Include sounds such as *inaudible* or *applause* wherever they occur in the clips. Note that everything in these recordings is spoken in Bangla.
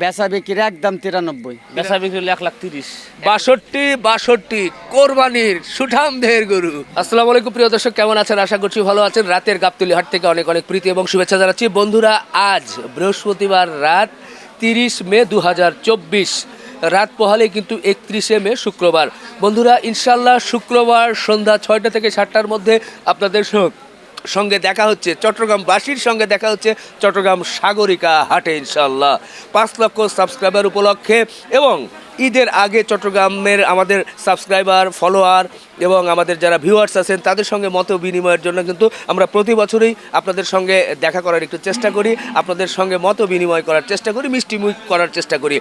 বেচা বিক্রি একদম তিরানব্বই। বেচা বিক্রি এক লাখ তিরিশ। বাষট্টি বাষট্টি, কোরবানির সুঠাম দেহের গরু। আসসালামু আলাইকুম, প্রিয় দর্শক, কেমন আছেন? আশা করছি ভালো আছেন। রাতের গাবতলি হাট থেকে অনেক অনেক প্রীতি এবং শুভেচ্ছা জানাচ্ছি। বন্ধুরা, আজ বৃহস্পতিবার রাত তিরিশ মে দু হাজার চব্বিশ। রাত পোহালে কিন্তু একত্রিশে মে শুক্রবার। বন্ধুরা ইনশাল্লাহ শুক্রবার সন্ধ্যা ছয়টা থেকে সাতটার মধ্যে আপনাদের সঙ্গে দেখা হচ্ছে চট্টগ্রামবাসীর সঙ্গে দেখা হচ্ছে চট্টগ্রাম সাগরিকা হাটে ইনশাল্লাহ পাঁচ লক্ষ সাবস্ক্রাইবার উপলক্ষে এবং ঈদের আগে চট্টগ্রামের আমাদের সাবস্ক্রাইবার ফলোয়ার এবং আমাদের যারা ভিউয়ার্স আছেন, তাদের সঙ্গে মত বিনিময়ের জন্য কিন্তু আমরা প্রতি বছরই আপনাদের সঙ্গে দেখা করার একটু চেষ্টা করি, আপনাদের সঙ্গে মত বিনিময় করার চেষ্টা করি, মিষ্টিমুখ করার চেষ্টা করি।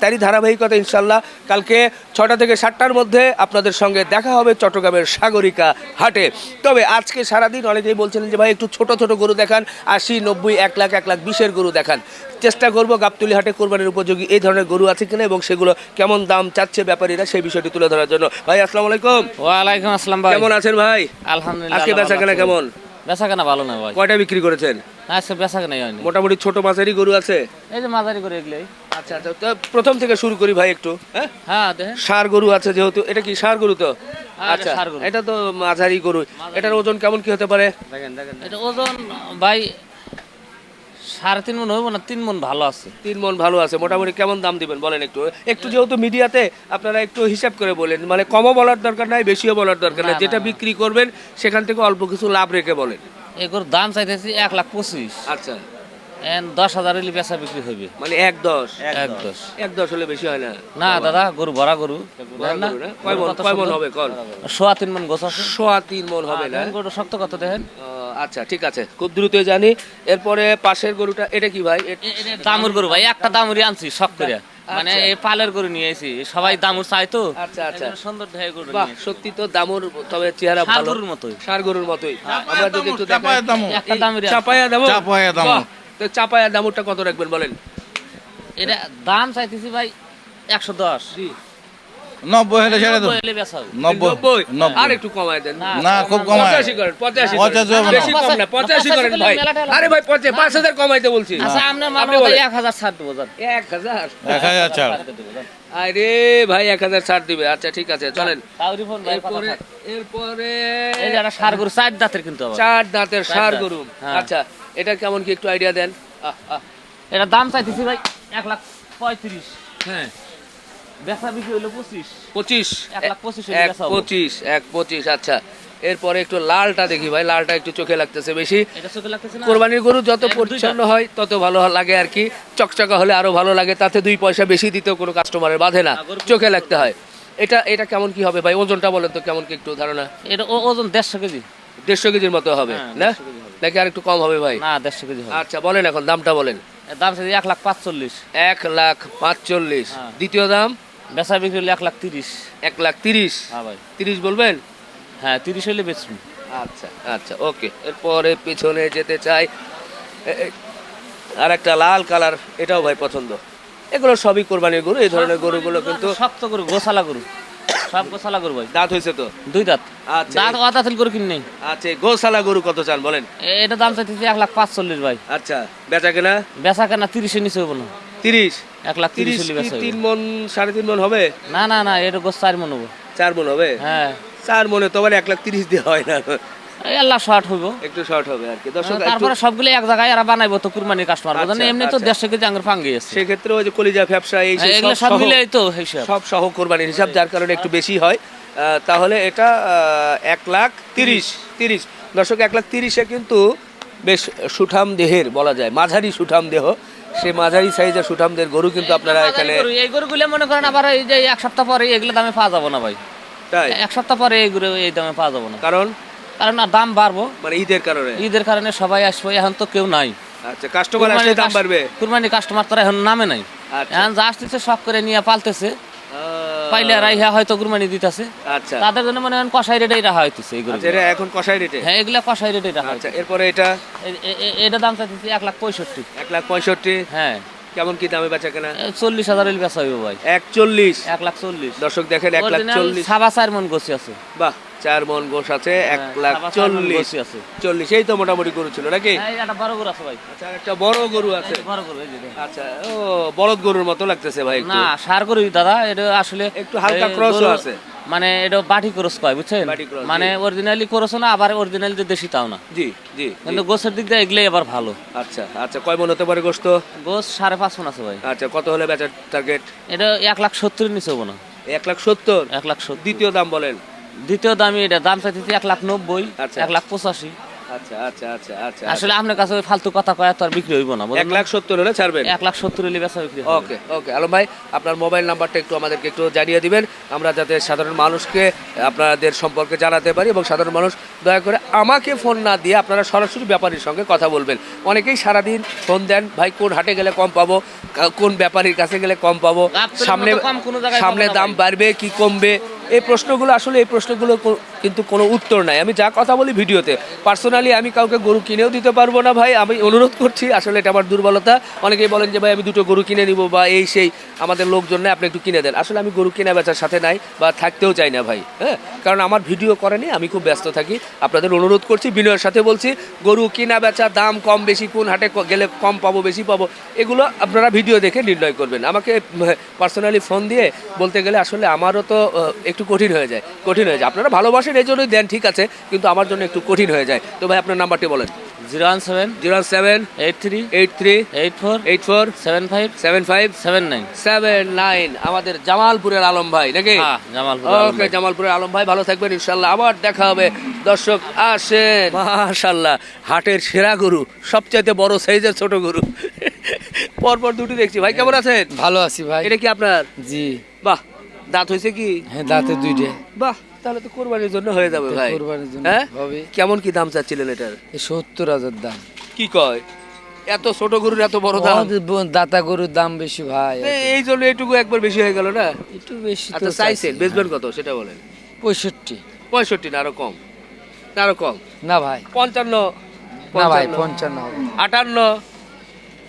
তারই ধারাবাহিকতা ইনশাল্লাহ কালকে ছটা থেকে সাতটার মধ্যে আপনাদের সঙ্গে দেখা হবে চট্টগ্রামের সাগরিকা হাটে। তবে আজকে সারাদিন অনেকেই বলছিলেন যে ভাই, একটু ছোট ছোট গরু দেখান, আশি, নব্বই, এক লাখ এক লাখ, বিশের গরু দেখান। চেষ্টা করব গাবতলি হাটে কোরবানির উপযোগী এই ধরনের গরু আছে কিনা এবং সেগুলো কেমন দাম চাচ্ছে ব্যাপারীরা সেই বিষয়টি তুলে ধরার জন্য। ভাই আসসালামু আলাইকুম। ওয়ালাইকুম আসসালাম ভাই। কেমন আছেন ভাই? আলহামদুলিল্লাহ আজকে বেচা কেনা কেমন। বেচা কেনা ভালো না ভাই। কয়টা বিক্রি করেছেন? আজকে বেচা কেনাই হয়নি। মোটামুটি ছোট মাছেরই গরু আছে? এই যে মাঝারি করে এগুলোই। আচ্ছা আচ্ছা তো প্রথম থেকে শুরু করি ভাই একটু হ্যাঁ? হ্যাঁ দেখেন। ষাঁড় গরু আছে যেহেতু এটা কি সার গরু তো? হ্যাঁ, আচ্ছা গরু। এটা তো মাঝারি গরু। এটার ওজন কেমন কি হতে পারে? দেখেন দেখেন এটা ওজন ভাই সাড়ে তিন মন হইব না তিন মন ভালো আছে? তিন মন ভালো আছে। মোটামুটি কেমন দাম দিবেন বলেন একটু? একটু যেহেতু মিডিয়াতে আপনারা একটু হিসাব করে বলেন মানে কমও বলার দরকার নাই বেশিও বলার দরকার নাই। যেটা বিক্রি করবেন সেখান থেকে অল্প কিছু লাভ রেখে বলেন। এগুলোর দাম চাইতেছি এক লাখ পঁচিশ। আচ্ছা। দশ হাজার হলে বেচা বিক্রি হইবে। মানে এক দশ। এক দশ। এক দশ হলে বেশি হয় না? না দাদা গরু ভরা গরু? কয় মন হবে? কল। সোয়া তিন মন গোছ আছে। সোয়া তিন মন হবে না? শক্ত কত দেখেন? আচ্ছা ঠিক আছে। খুব দ্রুত জানি। এরপরে পাশের গরুটা এটা কি ভাই? দামুর গরু ভাই একটা দামুরি আনছি শখ করে মানে এই পালের গরু নিয়ে এসি সবাই দামুর চাই তো। আচ্ছা, আচ্ছা। সুন্দর ঢেউ গরু বাহ সত্যি তো দামুর তবে চেহারা ভালো। গরুর মতোই। সার গরুর মতোই আমরা যদি একটু দেখাই। একটা দামুরি চাপায়া দামু চাপায়া দামু। তো চাপায়া দামুরটা কত রাখবেন বলেন? এটা দাম চাইতেছি ভাই একশো দশ। জি। নব্বই হলে ছেড়ে দেবো নব্বই আর একটু কমায় দেন। না, না খুব পঁচাশি করেন পঁচাশি পঁচাশি। বেশি কম না পঁচাশি করেন ভাই। আরে ভাই পাঁচ হাজার কমাইতে বলছি। আচ্ছা আপনার এক হাজার ছাড় দেবো এক হাজার। এক হাজার ছাড়। আরে ভাই এক হাজার ছাড় দিবে। আচ্ছা ঠিক আছে চলেন। এরপরে এরপরে একটা সার গরু চার দাঁতের কিন্তু চার দাঁতের সার গরু। হ্যাঁ। আচ্ছা এটা কেমন কি একটু আইডিয়া দেন। এটা দাম চাইতেছি ভাই এক লাখ পঁয়ত্রিশ। হ্যাঁ। বেচা বিক্রি হইল পঁচিশ। পঁচিশ। এক পঁচিশ এক পঁচিশ আচ্ছা। এরপরে একটু লালটা দেখি ভাই লালটা একটু চোখে লাগতেছে বেশি। কোরবানির গরু যত পরিচ্ছন্ন হয় তত ভালো লাগে আর কি। চকচকা হলে আরও ভালো লাগে তাতে দুই পয়সা বেশি দিতেও কোনো কাস্টমারের বাধে না। চোখে লাগতে হয়। এটা এটা কেমন কি হবে ভাই? ওজনটা বলেন তো কেমন কি একটু ধারণা? এটা ওজন দেড়শো কেজি। দেড়শো কেজির মতো হবে হ্যাঁ, না? 150 কেজি হবে। নাকি আর একটু কম হবে ভাই? না দেড়শো কেজি আচ্ছা বলেন এখন দামটা বলেন। দাম এক লাখ পাঁচচল্লিশ। এক লাখ পাঁচচল্লিশ। হ্যাঁ। দ্বিতীয় দাম? বেচা বিক্রি হলে এক লাখ তিরিশ। এক লাখ তিরিশ? হ্যাঁ ভাই। তিরিশ বলবেন? হ্যাঁ তিরিশ হলে বেচবি। আচ্ছা আচ্ছা ওকে। এরপরে পিছনে যেতে চাই আর একটা লাল কালার এটাও ভাই পছন্দ। এগুলো সবই কোরবানির গরু এই ধরনের গরুগুলো কিন্তু শক্ত গরু গোসালা গরু। সব গোসালা গরু ভাই। দাঁত হয়েছে তো? দুই দাঁত। আচ্ছা। দাঁত অদাতিল গরু কিনে নেই। আচ্ছা গোসালা গরু কত চান বলেন? এটা দাম চাইতেছি এক লাখ পাঁচচল্লিশ ভাই। আচ্ছা বেচা কেনা? বেচা কেনা তিরিশের নিচে হব না। তিরিশ? এক লাখ তিরিশ তিরিশ হলে বেচা তিন মন সাড়ে তিন মন হবে? না না না এটা গোস চার মন হব। চার মন হবে? হ্যাঁ। চার মনে তো আবার এক লাখ তিরিশ দিয়ে হয় না। আল্লাহ শর্ট হইব। একটু শর্ট হবে আর কি। দর্শক তারপরে সবগুলো এক জায়গায় এরা বানাইবো তো কুরবানির কাস্টমার বোঝেন আচ্ছা, এমনি তো আচ্ছা। দেড়শো কেজি আঙ্গুর ফাঙ্গি আছে। সেক্ষেত্রে ওই যে কলিজা ব্যবসা এই হ্যাঁ, এগুলো সব সব মিলে তো হিসাব। সব সহ কোরবানির হিসাব যার কারণে একটু বেশি হয়। তাহলে এটা এক লাখ তিরিশ তিরিশ। দর্শক এক লাখ তিরিশে কিন্তু বেশ সুঠাম দেহের বলা যায় মাঝারি সুঠাম দেহ। সে মাঝারি সাইজের সুঠামদের গরু কিন্তু আপনারা এখানে এই গরুগুলো মনে করেন আবার এই যে এক সপ্তাহ পরে এগুলো দামে পাওয়া যাব না ভাই। তাই? এক সপ্তাহ পরে এই গরু এই দামে পাওয়া যাব না। কারণ? কারণ না দাম বাড়বো। মানে ঈদের কারণে। ঈদের কারণে সবাই আসবে এখন তো কেউ নাই। আচ্ছা কাস্টমার আসলে দাম বাড়বে। কুরবানি কাস্টমার তো এখন নামে নাই। আচ্ছা। এখন যা আসতেছে সব করে নিয়ে পালতেছে। পাইলে রাইহা হয়তো কুরবানি দিতেছে। আচ্ছা। তাদের জন্য মনে হয় কষাই রেটেই রাখা হইতেছে এগুলো আচ্ছা এটা এখন কষাই রেটে? হ্যাঁ এগুলা কষাই রেটেই রাখা আচ্ছা এরপরে এটা? এটা দাম চাইতেছি এক লাখ পঁয়ষট্টি। এক লাখ পঁয়ষট্টি? হ্যাঁ। কেমন কি দামে বেচা কেনা? চল্লিশ হাজার বেচা হইব ভাই। এক চল্লিশ এক লাখ চল্লিশ। দর্শক দেখেন এক লাখ চল্লিশ। সাবা চার মন গোছি আছে। বাহ। চার মন গোস আছে এক লাখ চার মণ চল্লিশ। চল্লিশ এই তো মোটামুটি গরু ছিল নাকি? বড় গরু আছে ভাই। আচ্ছা একটা বড় গরু আছে। বড় গরু আচ্ছা ও বলদ গরুর মতো লাগতেছে ভাই না সার গরু দাদা এটা আসলে একটু হালকা গরু- আছে। মানে এটা বাটি ক্রস কয় বুঝছেন? মানে অরিজিনালি ক্রস না আবার অরিজিনালি যে দেশি তাও না। জি জি। কিন্তু গোছের দিক দিয়ে এগুলোই আবার ভালো। আচ্ছা আচ্ছা কয় মন হতে পারে গোস তো গোস সাড়ে পাঁচ মন আছে ভাই। আচ্ছা কত হলে বেচার টার্গেট এটা এক লাখ সত্তর নিচে হব না। এক লাখ সত্তর? এক লাখ দ্বিতীয় দাম বলেন। দ্বিতীয় দামি এটা দাম চাইতেছি এক লাখ নব্বই আচ্ছা। এক লাখ পঁচাশি। আচ্ছা আচ্ছা আচ্ছা আচ্ছা। আসলে আপনার কাছে ওই ফালতু কথা কয়া তো আর বিক্রি হইব না এক লাখ সত্তর হলে ছাড়বেন। এক লাখ সত্তর হলে বেচা বিক্রি ওকে ওকে। আলম ভাই আপনার মোবাইল নাম্বারটা একটু আমাদেরকে একটু জানিয়ে দিবেন। আমরা যাতে সাধারণ মানুষকে আপনাদের সম্পর্কে জানাতে পারি এবং সাধারণ মানুষ দয়া করে আমাকে ফোন না দিয়ে আপনারা সরাসরি ব্যাপারীর সঙ্গে কথা বলবেন। অনেকেই সারাদিন ফোন দেন ভাই কোন হাটে গেলে কম পাবো? কোন ব্যাপারীর কাছে গেলে কম পাবো? সামনে সামনে দাম বাড়বে কি কমবে? এই প্রশ্নগুলো আসলে এই প্রশ্নগুলো কিন্তু কোনো উত্তর নাই। আমি যা কথা বলি ভিডিওতে পার্সোনালি আমি কাউকে গরু কিনেও দিতে পারব না ভাই আমি অনুরোধ করছি আসলে এটা আমার দুর্বলতা। অনেকেই বলেন যে ভাই আমি দুটো গরু কিনে নিব বা এই সেই আমাদের লোকজন না আপনি একটু কিনে দেন। আসলে আমি গরু কিনে বেচার সাথে নাই বা থাকতেও চাই না ভাই হ্যাঁ? কারণ আমার ভিডিও করেনি আমি খুব ব্যস্ত থাকি। আপনাদের অনুরোধ করছি বিনয়ের সাথে বলছি গরু কিনা বেচা দাম কম বেশি কোন হাটে গেলে কম পাবো বেশি পাবো এগুলো আপনারা ভিডিও দেখে নির্ণয় করবেন। আমাকে পার্সোনালি ফোন দিয়ে বলতে গেলে আসলে আমারও তো আহ, একটু কঠিন হয়ে যায় কঠিন হয়ে যায়। আপনারা ভালোবাসেন এই জন্যই দেন ঠিক আছে কিন্তু আমার জন্য একটু কঠিন হয়ে যায়। তো ভাই আপনার নাম্বারটি বলেন। Zero one seven zero one seven eight three eight three eight four eight four seven five seven five seven nine. Seven nine. আমাদের জামালপুরের আলম ভাই নাকি? হ্যাঁ জামালপুর ওকে জামালপুরের আলম ভাই ভালো থাকবেন ইনশাল্লাহ আবার দেখা হবে। দর্শক আসেন। মাশাল্লাহ হাটের সেরা গরু সবচাইতে বড় সাইজের ছোট গরু। পরপর দুটি দেখছি। ভাই কেমন আছেন? ভালো আছি ভাই। এটা কি আপনার? জি। বাহ দাঁত হয়েছে কি? হ্যাঁ দাঁতে দুইটে। বাহ তাহলে তো কোরবানির জন্য হয়ে যাবে ভাই। কোরবানির জন্য হ্যাঁ? হবে। কেমন কি দাম চাচ্ছিলেন এটার? সত্তর হাজার দাম। কি কয়? এত ছোট গরুর এত বড় দাম? দাতা গরুর দাম বেশি ভাই। এই- জন্য এটুকু একবার বেশি হয়ে গেল না? একটু বেশি তো আচ্ছা চাইছেন বেচবেন কত? সেটা বলেন। পঁয়ষট্টি। পঁয়ষট্টি না আরও কম। না আরও কম। না ভাই। পঞ্চান্ন। না ভাই পঞ্চান্ন, আটান্ন।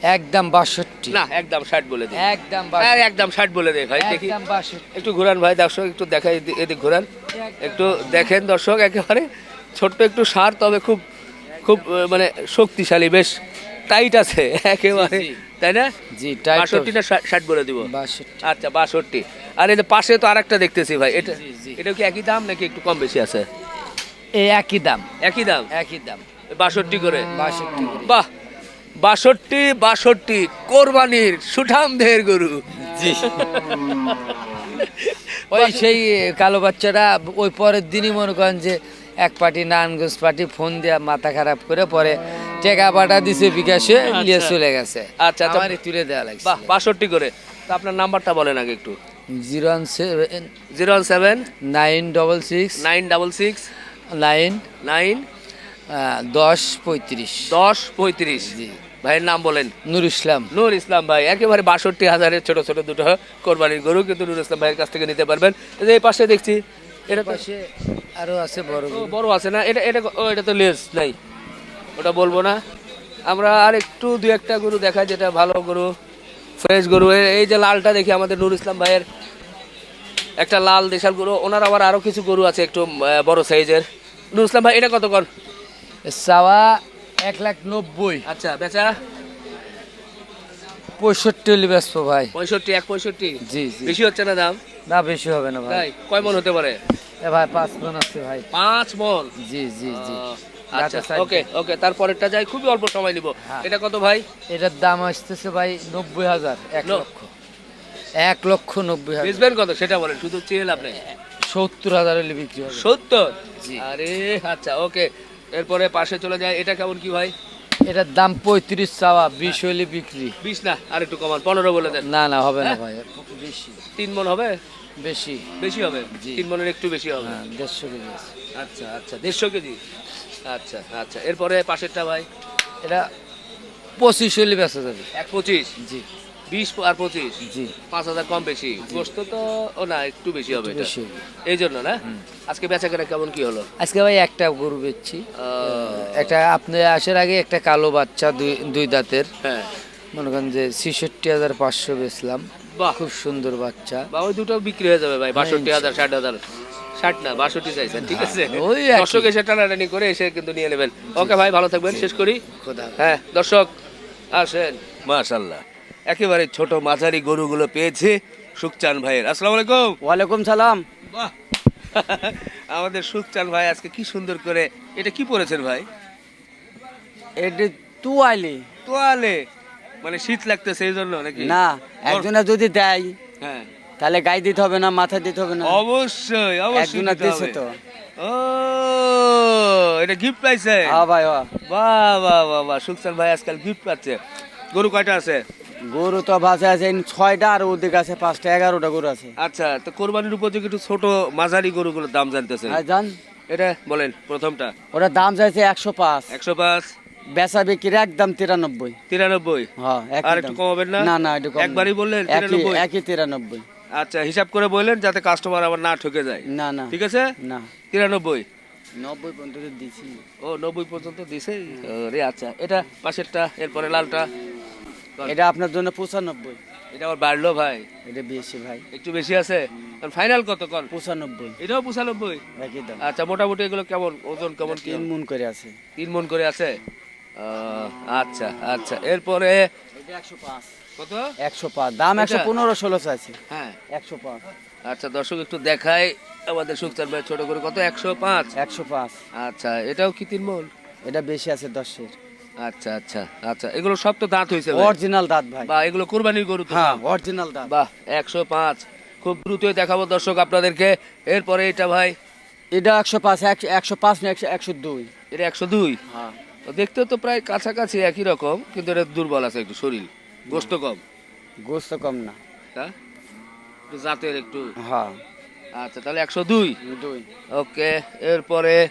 একদম বাষট্টি। না একদম ষাট বলে দিন একদম হ্যাঁ, একদম ষাট বলে দে ভাই দেখি। একদম বাষট্টি। একটু ঘুরান ভাই দর্শক একটু দেখাই এদি- এদিক ঘুরান। একটু দেখেন দর্শক একেবারে ছোট্ট একটু সার তবে খুব খুব মানে শক্তিশালী বেশ টাইট আছে একেবারে। তাই না? জি টাইট বাষট্টি না ষাট- বলে দিব? বাষট্টি। আচ্ছা বাষট্টি। আর এই পাশে তো আরেকটা দেখতেছি ভাই এটা। এটা কি একই দাম নাকি একটু কম বেশি আছে? এই একই দাম। একই দাম? একই দাম। বাষট্টি করে। বাষট্টি বাহ! বাষট্টি বাষট্টি কোরবানির সুঠাম দেহের গরু। জি। ওই সেই কালো বাচ্চারা ওই পরের দিনই মনে করেন যে এক পার্টি নারায়ণগঞ্জ পার্টি ফোন দিয়ে মাথা খারাপ করে পরে টেকা পাটা দিছে বিকাশে নিয়ে চলে গেছে। আচ্ছা, আচ্ছা। আমারই তুলে দেওয়া লাগছে। বাহ বাষট্টি করে। তা আপনার নাম্বারটা বলেন আগে একটু। Zero one seven zero one seven nine double six nine double six nine nine দশ পঁয়ত্রিশ। দশ পঁয়ত্রিশ। জি। ভাইয়ের নাম বলেন? নুর ইসলাম। নূর ইসলাম ভাই একেবারে বাষট্টি হাজারের ছোট ছোট দুটো কোরবানির গরু কিন্তু নূর ইসলাম ভাইয়ের কাছ থেকে নিতে পারবেন। এই পাশে দেখছি এটা পাশে আরও আছে বড় বড় আছে না? এটা এটা ও এটা তো লেস নাই। ওটা বলব না। আমরা আর একটু দু একটা গরু দেখাই যেটা ভালো গরু ফ্রেশ গরু। এই যে লালটা দেখি আমাদের নূর ইসলাম ভাইয়ের। একটা লাল দেশাল গরু। ওনার আবার আরও কিছু গরু আছে একটু বড় সাইজের। নূর ইসলাম ভাই এটা কত কর চাওয়া এক লাখ নব্বই। আচ্ছা বেচা? পঁয়ষট্টি হলে ব্যস্ত ভাই। পঁয়ষট্টি এক পঁয়ষট্টি? জি জি। বেশি হচ্ছে না দাম? না বেশি হবে না ভাই। কয় মন হতে পারে? এ ভাই পাঁচ মন আছে ভাই। পাঁচ মন? জি জি জি। আচ্ছা ওকে ওকে তারপরেরটা যাই খুবই অল্প সময় নিব। হ্যাঁ। এটা কত ভাই? এটার দাম আসতেছে ভাই নব্বই হাজার এক লক্ষ। এক লক্ষ নব্বই হাজার। বেচবেন কত? সেটা বলেন শুধু চেয়ে লাভ নেই সত্তর হাজার হলে বিক্রি হবে। সত্তর? জি। আরে আচ্ছা ওকে। এরপরে পাশে চলে যায় এটা কেমন কি ভাই? এটার দাম পঁয়ত্রিশ চাওয়া বিশ হইলে বিক্রি। বিশ না আর একটু কমান পনেরো বলে দেন। না না হবে না হ্যাঁ? ভাই বেশি। তিন মন হবে? বেশি। বেশি হবে। তিন মনের একটু বেশি হবে। হ্যাঁ দেড়শো কেজি আচ্ছা আচ্ছা দেড়শো কেজি? আচ্ছা আচ্ছা এরপরে পাশেরটা ভাই? এটা পঁচিশ হলে বেচা যাবে। এক পঁচিশ? জি। বিশ আর পঁচিশ। জি। পাঁচ হাজার কম বেশি। গোস্ত তো ও না একটু বেশি হবে এটা। বেশি। হবে। এই জন্য না? আজকে বেচা কেনা কেমন কি হলো? আজকে ভাই একটা গরু বেচছি। আহ, একটা আপনি আসার আগে একটা কালো বাচ্চা দুই দুই দাঁতের। হ্যাঁ। মনে করেন যে ছেষট্টি হাজার পাঁচশো বেচলাম। বাহ। খুব সুন্দর বাচ্চা। বা ওই দুটো বিক্রি হয়ে যাবে ভাই বাষট্টি হাজার ষাট হাজার। ষাট না বাষট্টি চাইছেন ঠিক আছে? ওই একই। দর্শক এসে টানাটানি করে এসে কিন্তু নিয়ে নেবেন। ওকে ভাই ভালো থাকবেন শেষ করি। হ্যাঁ দর্শক আসেন। মাশাল্লাহ। একেবারে ছোট মাঝারি গরুগুলো পেয়েছে সুকচান ভাইয়ের। আসসালামু আলাইকুম। ওয়ালাইকুম সালাম। বাহ। *laughs* আমাদের সুকচান ভাই আজকে কি সুন্দর করে এটা কি পরেছেন ভাই? এটি তু আইলি তোয়ালে। মানে শীত লাগতেছে এই জন্য নাকি? না একজনে যদি দেয় হ্যাঁ। তাহলে গায়ে দিতে হবে না মাথা দিতে হবে না। অবশ্যই অবশ্যই একজনে দিছে তো। ও এটা গিফট পাইছে? হ্যাঁ ভাই হ্যাঁ। বাহ বাহ বাহ বাহ। সুকসান ভাই আজকাল গিফট পাচ্ছে। গরু কয়টা আছে? গরু তো ভাষা আছে ছয়টা আর ওদিকে আছে পাঁচটা এগারোটা গরু আছে। আচ্ছা তো কোরবানির উপযোগী একটু ছোট মাঝারি গরুগুলোর দাম জানতেছে আর জান। এটা বলেন প্রথমটা। ওটা দাম চাইছে একশো পাঁচ। একশো পাঁচ। বেচা বিক্রি একদম তিরানব্বই। তিরানব্বই? হ্যাঁ আর একটু। কমাবেন না? না না একটু কম একবারই বললেন একই 93? একই তিরানব্বই। আচ্ছা হিসাব করে বললেন যাতে কাস্টমার আবার না ঠকে যায়। না না। ঠিক আছে? না। তিরানব্বই? নব্বই পর্যন্ত তো দিছি। ও নব্বই পর্যন্ত দিছে? রে আচ্ছা এটা পাশেরটা এরপরে লালটা। এটা আপনার জন্য পঁচানব্বই। এটা আবার বাড়লো ভাই। এটা বেশি ভাই। একটু বেশি আছে? ফাইনাল কত কর? পঁচানব্বই। এটাও পঁচানব্বই? একই দাম আচ্ছা মোটামুটি এগুলো কেমন? ওজন কেমন তিন মন করে আছে। তিন মন করে আছে? আচ্ছা আচ্ছা। এরপরে একশো পাঁচ। কত? একশো পাঁচ। দাম একশো পনেরো ষোলো আছে। হ্যাঁ। একশো পাঁচ। আচ্ছা দর্শক একটু দেখাই। আমাদের সুখচার ভাই ছোট করে কত? একশো পাঁচ? একশো পাঁচ। আচ্ছা এটাও কি তিন মন? এটা বেশি আছে দশের। আচ্ছা আচ্ছা আচ্ছা। এগুলো সব তো দাঁত হয়েছে অরিজিনাল দাঁত ভাই। বা এগুলো কোরবানির গরু তো? হ্যাঁ অরিজিনাল দাঁত। বাহ একশো পাঁচ। খুব দ্রুতই দেখাবো দর্শক আপনাদেরকে। এরপরে এটা ভাই? এটা একশো পাঁচ একশো পাঁচ না একশো একশো দুই। এটা একশো দুই? হ্যাঁ। দেখতে তো প্রায় কাছাকাছি একই রকম কিন্তু এটা দুর্বল আছে একটু শরীর। গোস্ত কম? গোস্ত কম না। তা একটু জাতের একটু? হ্যাঁ। আচ্ছা তাহলে একশো দুই। দুই। ওকে এরপরে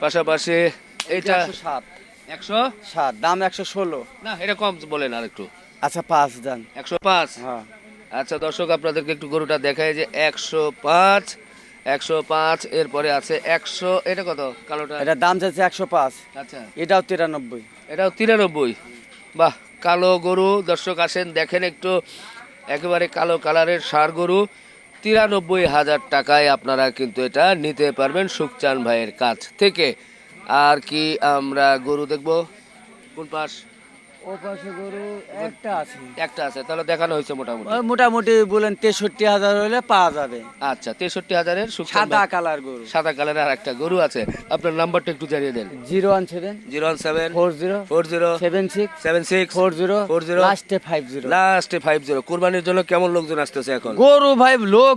পাশাপাশি এইটা সাত। একশো? সাত দাম একশো ষোলো। না এটা কম বলেন আর একটু আচ্ছা পাঁচ দাম একশো পাঁচ? হ্যাঁ। আচ্ছা দর্শক আপনাদেরকে একটু গরুটা দেখায় যে একশো পাঁচ একশো পাঁচ এরপরে আছে একশো এটা কত? কালোটা? এটা দাম চাইছে একশো পাঁচ। আচ্ছা। এটাও তিরানব্বই। এটাও তিরানব্বই। বাহ কালো গরু। দর্শক আসেন দেখেন একটু। একেবারে কালো কালারের সার গরু। তিরানব্বই হাজার টাকায় আপনারা কিন্তু এটা নিতে পারবেন সুখচান ভাইয়ের কাছ থেকে। আর কি আমরা গরু দেখব? কোন পাশ? ও পাশে গরু একটা আছে। একটা আছে তাহলে দেখানো হয়েছে মোটামুটি। মোটামুটি বলেন তেষট্টি হাজার হলে পাওয়া যাবে। আচ্ছা তেষট্টি হাজারের সাদা কালার গরু। সাদা কালারের আর একটা গরু আছে। আপনার নাম্বারটা একটু জানিয়ে দেন। Zero one seven zero one seven four zero four zero seven six seven six four zero four zero লাস্টে ফাইভ জিরো। লাস্টে ফাইভ জিরো। কোরবানির জন্য কেমন লোকজন আসতেছে এখন? গরু ভাই লোক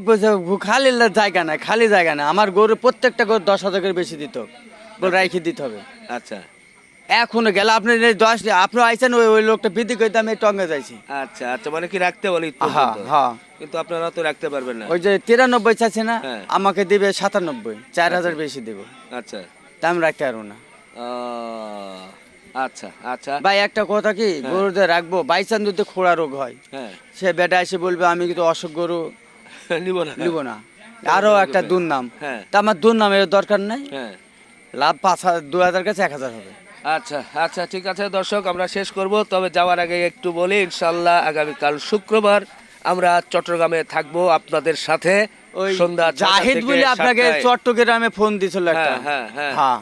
খালি জায়গা নাই খালি জায়গা নাই। আমার গরু প্রত্যেকটা গরু দশ হাজারের বেশি দিত। রাইখে দিতে হবে। আচ্ছা। এখনও গেলে আপনি দশ আপনি আইছেন ওই ওই লোকটা বিধি করে আমি টঙ্গে যাইছি। আচ্ছা আচ্ছা মানে কি রাখতে বলি হ্যাঁ হ্যাঁ। কিন্তু আপনারা তো রাখতে পারবেন না। ওই যে তিরানব্বই চাচ্ছে না হ্যাঁ। আমাকে দিবে সাতানব্বই চার হাজার বেশি দেবো। আচ্ছা। তা আমি রাখতে পারব না। আচ্ছা আচ্ছা। ভাই একটা কথা কি গরুদের রাখব বাইচান যদি খোড়া রোগ হয় হ্যাঁ। সে বেটা এসে বলবে আমি কিন্তু অসুখ গরু নিব না। নিব না। আরও একটা দুর্নাম হ্যাঁ। তা আমার দুর্নামের দরকার নাই। হ্যাঁ। লাভ পাঁচ হাজার দু হাজার কাছে এক হাজার হবে। আচ্ছা আচ্ছা ঠিক আছে দর্শক আমরা শেষ করব। তবে যাওয়ার আগে একটু বলি ইনশাল্লাহ আগামীকাল শুক্রবার আমরা চট্টগ্রামে থাকব আপনাদের সাথে। ওই সন্ধ্যা জাহিদ বলে আপনাকে চট্টগ্রামে ফোন দিয়েছিল একটা। হ্যাঁ, হ্যাঁ, হ্যাঁ।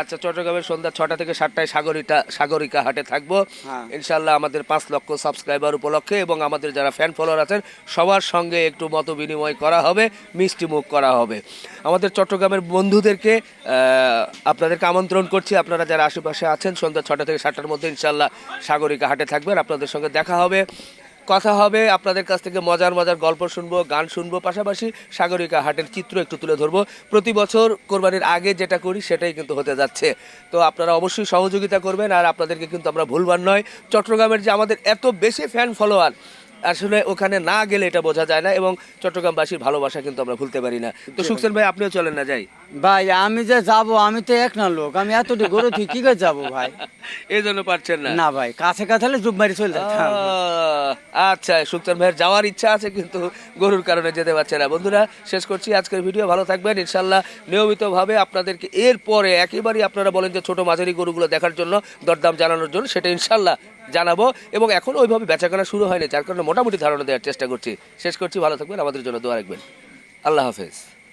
আচ্ছা চট্টগ্রামের সন্ধ্যা ছটা থেকে সাতটায় সাগরিকা সাগরিকা হাটে থাকব। হ্যাঁ। ইনশাল্লাহ আমাদের পাঁচ লক্ষ সাবস্ক্রাইবার উপলক্ষে এবং আমাদের যারা ফ্যান ফলোয়ার আছেন সবার সঙ্গে একটু মত বিনিময় করা হবে মিষ্টি মুখ করা হবে। আমাদের চট্টগ্রামের বন্ধুদেরকে আপনাদেরকে আমন্ত্রণ করছি। আপনারা যারা আশেপাশে আছেন সন্ধ্যা ছটা থেকে সাতটার মধ্যে ইনশাল্লাহ সাগরিকা হাটে থাকবেন। আপনাদের সঙ্গে দেখা হবে। কথা হবে, আপনাদের কাছ থেকে মজার মজার গল্প শুনব, গান শুনব, পাশাপাশি সাগরিকা হাটের চিত্র একটু তুলে ধরবো। প্রতি বছর কোরবানির আগে যেটা করি সেটাই কিন্তু হতে যাচ্ছে। তো আপনারা অবশ্যই সহযোগিতা করবেন আর আপনাদেরকে কিন্তু আমরা ভুলবার নয়। চট্টগ্রামের যে আমাদের এত বেশি ফ্যান ফলোয়ার আসলে ওখানে না গেলে এটা বোঝা যায় না এবং চট্টগ্রামবাসীর ভালোবাসা কিন্তু আমরা ভুলতে পারি না। তো সুখসেন ভাই আপনিও চলেন না যাই। ভাই আমি যে যাব আমি তো এক না লোক। আমি এতটি গরু তুই কি করে যাব ভাই? *laughs* এই জন্য পারছেন না। না ভাই কাছে কাছে হলে জুব মারি চলে যেতাম আচ্ছা সুখচান ভাইয়ের যাওয়ার ইচ্ছা আছে কিন্তু গরুর কারণে যেতে পারছে না। বন্ধুরা শেষ করছি আজকের ভিডিও। ভালো থাকবেন। ইনশাল্লাহ নিয়মিতভাবে আপনাদেরকে এরপরে একেবারেই আপনারা বলেন যে ছোট মাঝারি গরুগুলো দেখার জন্য দরদাম জানানোর জন্য সেটা ইনশাল্লাহ জানাব এবং এখন ওইভাবে বেচাকেনা শুরু হয়নি, যার কারণে মোটামুটি ধারণা দেওয়ার চেষ্টা করছি। শেষ করছি, ভালো থাকবেন, আমাদের জন্য দোয়া রাখবেন। আল্লাহ হাফেজ।